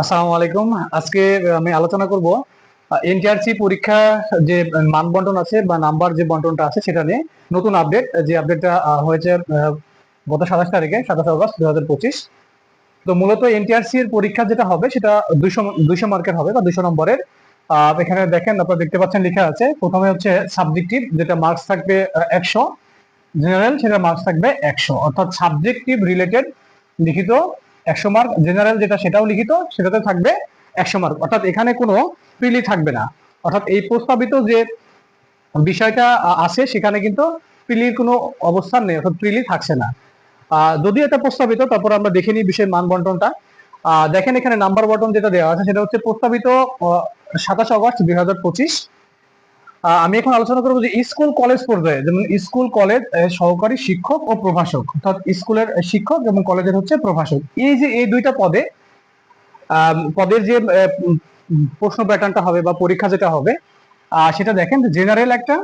আসসালামু আলাইকুম। আজকে আমি আলোচনা করব এনটিআরসি পরীক্ষা যে মান বন্টন আছে বা নাম্বার যে বন্টনটা আছে সেটা নিয়ে নতুন আপডেট যে আপডেটটা হয়েছে গত সাতাশ তারিখে, সাতাশ আগস্ট দুই হাজার পঁচিশ। তো মূলত এনটিআরসি এর পরীক্ষা যেটা হবে সেটা দুইশো দুইশো মার্কের হবে বা দুইশো নম্বরের। এখানে দেখেন, আপনারা দেখতে পাচ্ছেন লেখা আছে, প্রথমে হচ্ছে সাবজেক্টিভ যেটা মার্কস থাকবে একশো। জেনারেল সেটা মার্কস থাকবে একশো। অর্থাৎ সাবজেক্টিভ রিলেটেড লিখিত একশো মার্ক জেনারেল যেটা সেটাও লিখিত, সেটাতে থাকবে একশো মার্ক অর্থাৎ এখানে কোনো প্রিলি থাকবে না। অর্থাৎ এই প্রস্তাবিত যে বিষয়টা আছে, সেখানে কিন্তু প্রিলির কোনো অবস্থান নেই, অর্থাৎ প্রিলি থাকছে না। যদিও এটা প্রস্তাবিত, তারপর আমরা দেখে নিই বিষয়ের মান বন্টনটা। দেখেন এখানে নাম্বার বটন যেটা দেওয়া আছে, সেটা হচ্ছে প্রস্তাবিত সাতাশ আগস্ট দুই হাজার পঁচিশ। আমি এখন আলোচনা করব যে স্কুল কলেজ পর্যায়ে, যেমন স্কুল, কলেজ সহকারী শিক্ষক ও প্রভাষক, অর্থাৎ স্কুলের শিক্ষক এবং কলেজের হচ্ছে প্রভাষক। এই যে, এই দুইটা পদে পদের যে প্রশ্ন প্যাটার্নটা হবে বা পরীক্ষা যেটা হবে সেটা দেখেন জেনারেল একটা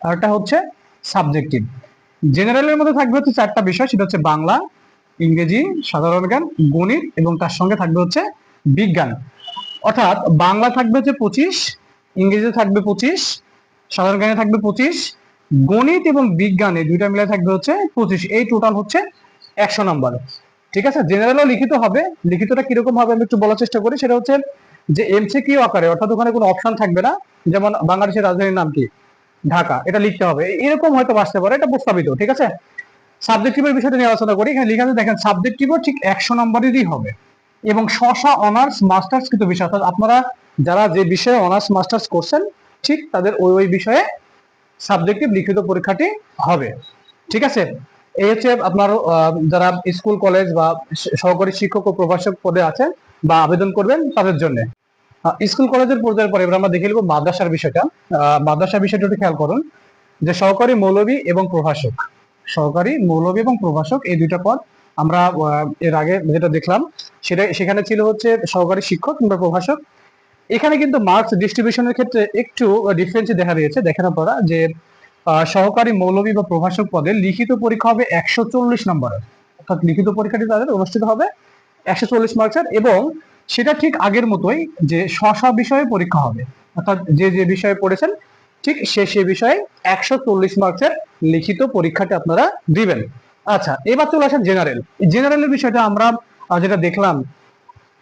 একটা হচ্ছে সাবজেক্টিভ জেনারেলের মধ্যে থাকবে হচ্ছে চারটা বিষয়, সেটা হচ্ছে বাংলা, ইংরেজি, সাধারণ জ্ঞান, গণিত এবং তার সঙ্গে থাকবে হচ্ছে বিজ্ঞান। অর্থাৎ বাংলা থাকবে হচ্ছে পঁচিশ ইংরেজি থাকবে পঁচিশ, সাধারণ জ্ঞানে থাকবে পঁচিশ, গণিত এবং বিজ্ঞানে দুইটা মিলে থাকবে হচ্ছে পঁচিশ। এই টোটাল হচ্ছে একশো নম্বর ঠিক আছে? জেনারেলও লিখিত হবে। লিখিতটা কীরকম হবে আমি একটু বলার চেষ্টা করি। সেটা হচ্ছে যে এমসিকিউ আকারে, অর্থাৎ ওখানে কোনো অপশন থাকবে না, যেমন বাংলাদেশের রাজধানীর নাম কি? ঢাকা। এটা লিখতে হবে। এরকম হয়তো আসতে পারে, এটা প্রস্তাবিত। ঠিক আছে? সাবজেক্টিভের বিষয়টা নিয়ে আলোচনা করি। এখানে লিখা আছে, দেখেন সাবজেক্টিভও ঠিক একশো নম্বরেরই হবে। এবং শশা অনার্স মাস্টার্স কিন্তু বিষয়, অর্থাৎ আপনারা যারা যে বিষয়ে অনার্স মাস্টার্স করছেন, ঠিক তাদের ওই ওই বিষয়ে সাবজেক্টিভ লিখিত পরীক্ষাটি হবে। ঠিক আছে? এই হচ্ছে আপনার যারা স্কুল কলেজ বা সহকারী শিক্ষক ও প্রভাষক পদে আছেন বা আবেদন করবেন তাদের জন্য। স্কুল কলেজের পর্যায়ের পরে এবার আমরা দেখে নেব মাদ্রাসার বিষয়টা। মাদ্রাসার বিষয়টা একটু খেয়াল করুন। যে সহকারী মৌলবী এবং প্রভাষক। সহকারী মৌলবী এবং প্রভাষক এই দুইটা পদ আমরা এর আগে যেটা দেখলাম, সেটা, সেখানে ছিল হচ্ছে সহকারী শিক্ষক কিংবা প্রভাষক। এখানে কিন্তু মার্কস ডিস্ট্রিবিউশনের ক্ষেত্রে একটু ডিফারেন্স দেখা দিয়েছে। দেখেন আপনারা যে সহকারী মৌলবী বা প্রভাষক পদে লিখিত পরীক্ষা হবে একশো চল্লিশ নম্বরের অর্থাৎ লিখিত পরীক্ষাটি তাদের অনুষ্ঠিত হবে একশো চল্লিশ মার্কসের এবং সেটা ঠিক আগের মতোই যে স্ব বিষয়ে পরীক্ষা হবে। অর্থাৎ যে যে বিষয়ে পড়েছেন, ঠিক সে সে বিষয়ে একশো চল্লিশ মার্কসের লিখিত পরীক্ষাটি আপনারা দিবেন। আচ্ছা এবার চলে আসেন জেনারেল জেনারেলের বিষয়টা আমরা যেটা দেখলাম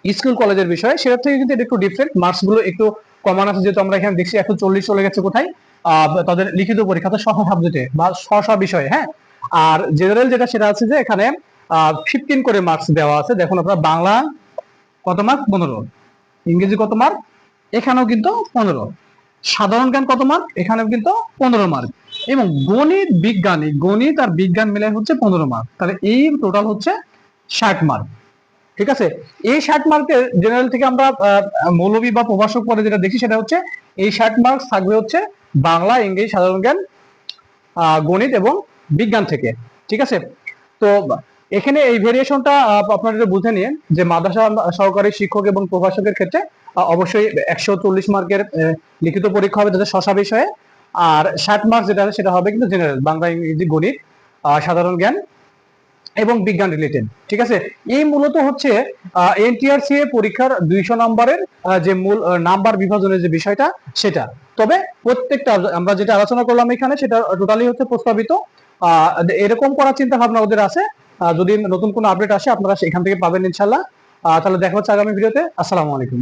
স্কুল কলেজের বিষয় সেটা থেকে কিন্তু একটু ডিফারেন্ট মার্কসগুলো একটু কমান আছে যেহেতু আমরা এখানে দেখছি একশো চল্লিশ চলে গেছে কোথায়? আহ, তাদের লিখিত পরীক্ষাতে স্ব সাবজেক্টে বা স্ব স্ব বিষয়ে হ্যাঁ? আর জেনারেল যেটা সেটা আছে যে এখানে ফিফটিন করে মার্কস দেওয়া আছে। দেখুন আপনার বাংলা কত মার্ক পনেরো। ইংরেজি কত মার্ক এখানেও কিন্তু পনেরো। সাধারণ জ্ঞান কত মার্ক এখানেও কিন্তু পনেরো মার্ক এবং গণিত বিজ্ঞান, গণিত আর বিজ্ঞান মিলে হচ্ছে পনেরো মার্ক তাহলে এই টোটাল হচ্ছে ষাট মার্ক ঠিক আছে? এই ষাট মার্কের জেনারেল থেকে আমরা মৌলবী বা প্রভাষক পদে যেটা দেখি সেটা হচ্ছে, এই ষাট মার্কস থাকবে হচ্ছে বাংলা, ইংরেজি, সাধারণ জ্ঞান গণিত এবং বিজ্ঞান থেকে। ঠিক আছে? তো এখানে এই ভেরিয়েশনটা আপনারা যদি বুঝে নিন যে মাদ্রাসা সহকারী শিক্ষক এবং প্রভাষকের ক্ষেত্রে অবশ্যই একশো চল্লিশ মার্কের লিখিত পরীক্ষা হবে তাদের শশা বিষয়ে। আর ষাট মার্কস যেটা আছে, সেটা হবে কিন্তু জেনারেল বাংলা, ইংরেজি, গণিত সাধারণ জ্ঞান এবং বিজ্ঞান রিলেটেড ঠিক আছে? এই মূলত হচ্ছে এনটিআরসি পরীক্ষার দুইশো নম্বরের যে মূল নাম্বার বিভাজনের যে বিষয়টা, সেটা। তবে প্রত্যেকটা, আমরা যেটা আলোচনা করলাম এখানে, সেটা টোটালি হচ্ছে প্রস্তাবিত। এরকম করার চিন্তা ভাবনা ওদের আছে। যদি নতুন কোনো আপডেট আসে, আপনারা সেখান থেকে পাবেন ইনশাল্লাহ। তাহলে দেখা হচ্ছে আগামী ভিডিওতে। আসসালামু আলাইকুম।